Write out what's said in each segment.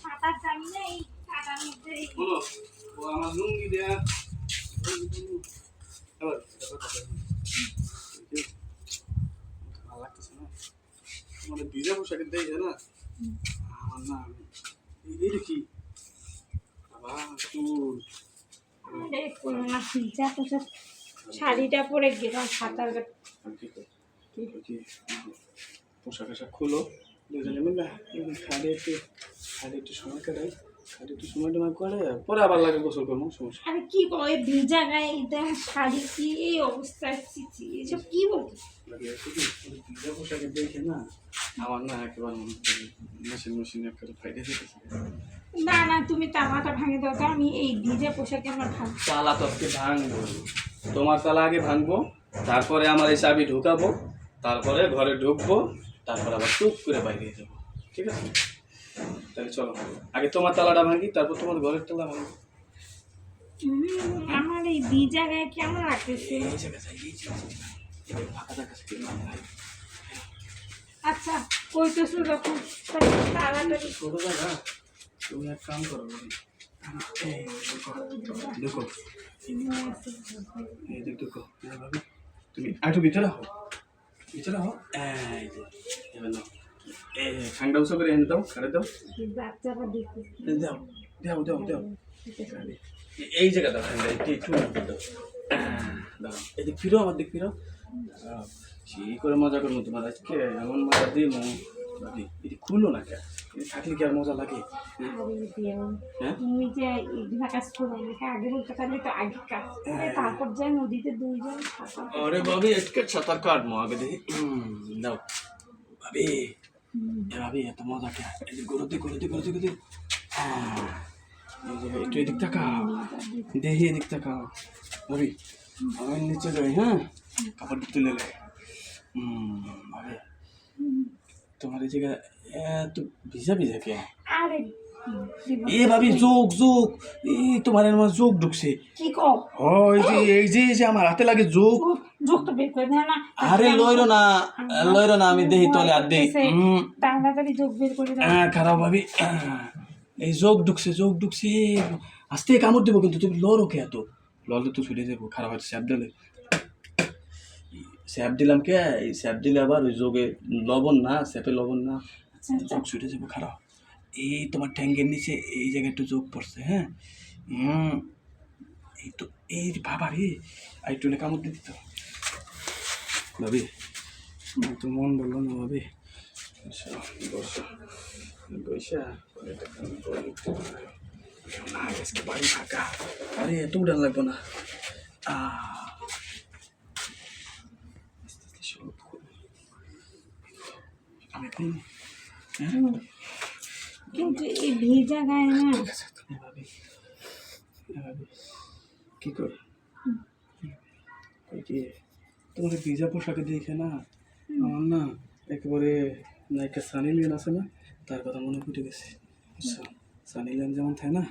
সাঁতার জানি না এই কাটার মধ্যে বলো ও আমার লুঙ্গি দেয়া। ভালো লাগতেছে না? মানে ভিজা পোশাকের না আমার না এই- কি বাবা চুল। আরে কোনো না ভিজা পোশাক শাড়িটা পরে গেলাম সাঁতার পোশাক আশাক খুলো। দুজনে মিলে এমনি একটু সময় কাটাই একটু সময় টময় করে পরে আবার লাগে গোসল করব সমস্যা আরে কি বল এই ভিজা গায়ে এটা শাড়ি কি এই অবস্থা ছিছি এসব কি বলছিস লাগে শুধু ভিজা পোশাকে দেখে না আমার না একেবারে হচ্ছে মেশিন মেশিন একেবারে ফাইটে যেতেছে না না তুমি তালাটা ভাঙে দাও তো আমি এই ভিজা পোশাকে আমার ভাঙ তালা তো আজকে ভাঙবো। তোমার তালা আগে ভাঙবো তারপরে আমার এই চাবি ঢুকাবো তারপরে ঘরে ঢুকবো তারপরে আবার টুক করে বাইরে যাব। ঠিক আছে? তাহলে চলো আগে তোমার তালাটা ভাঙি তারপর তোমার ঘরের তালা ভাঙি। আমার এই ভিজা গায়ে কেমন লাগতেছে? আচ্ছা কইতেছো যখন তাড়াতাড়ি ছোট জায়গা তুমি এক কাম করো দেখো এই দেখ তুমি আরেকটু ভিতরে হও ভিতরে হও। এই যে এবার নাও। ঠান্ডা উঁচু করে এনে দাও খাড়ে দাও। দাও দাও দাও দাও। এই জায়গা দাও ঠান্ডা একটু একটু দাও। দাও এদিক ফিরো আমার দিক ফিরো। সেই করে মজা করব তোমার আজকে এমন মজা দিই ভাবি এটি খুললো না কে? এটি থাকলে কি আর মজা লাগে? হ্যাঁ? হ্যাঁ তুমি যে এগুলা কাজ করো আমাকে আগে বলতে পারলে তো আগে কাজ করে তারপর যাই নদীতে দুইজন আরে ভাবি আজকে সাঁতার কাটবো আগে দেখি। দাও। ভাবি এত মজা কে এদিক দিক। আহ, এই যে একটু এদিক তাকাও। দেখি এদিক তাকাও। ভাবি আমি নিচে যাই হ্যাঁ? কাপড় তুলে তোমার এই জায়গা এত ভিজা ভিজা কে? আরে এ ভাবি যোগ যোগ এই তোমার যোগ ঢুকছে। কি কও? হয় যে এই যে এই যে আমার হাতে লাগে যোগ তো বের করে না। আরে লইরো না লইরো না আমি দেখি তলে আর দেই। তাড়াতাড়ি যোগ বের করে দাও হ্যাঁ খারাপ ভাবি। এই যোগ ঢুকছে যোগ ঢুকছে। আস্তে কামড় দেবো কিন্তু তুমি লড়ো কে এত? লড়লে তো ছুটে যাব খারাপ আছে স্যাপ দিলে। স্যাপ দিলাম কে? এই স্যাপ দিলে আবার ওই যোগে লবণ না স্যাপে লবণ না। আচ্ছা, আচ্ছা। যোগ ছুটে যাব খারাপ। এই তোমার ট্যাঙ্কের নিচে এই জায়গায় একটু যোগ পড়ছে হ্যাঁ? হুম। এই তো এই বাবা রে আর একটু কামড় দিত ভাবি? তো মন বলল না ভাবি। আচ্ছা আজকে বাড়ি ফাঁকা। আরে এত উড়ান লাগবো না। আমি হ্যাঁ? কিন্তু এই ভিজা গায়ে না। কি কর? যে এই ভিজা পোশাকে দেখে না আমার না একেবারে নায়িকা সানি লিওন আছে না তার কথা মনে পড়ে গেছে। সানি লিওন যেমন থাকে না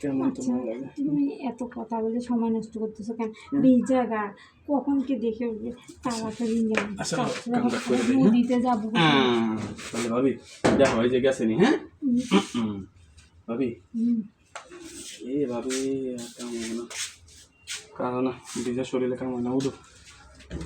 কেমন তোমার লাগে। তুমি এত কথা বলে সময় নষ্ট করতেছো কেন? ভিজা গা কখন কে দেখে উঠবে? তাড়াতাড়ি আচ্ছা, হ্যাঁ? নদীতে যাব। তাহলে ভাবি দেখো এই যে গেছে নি হ্যাঁ? ভাবি। এ ভাবি কাম না। কারণ না ভিজা শরীরে কাম হয় না উঠো। এ,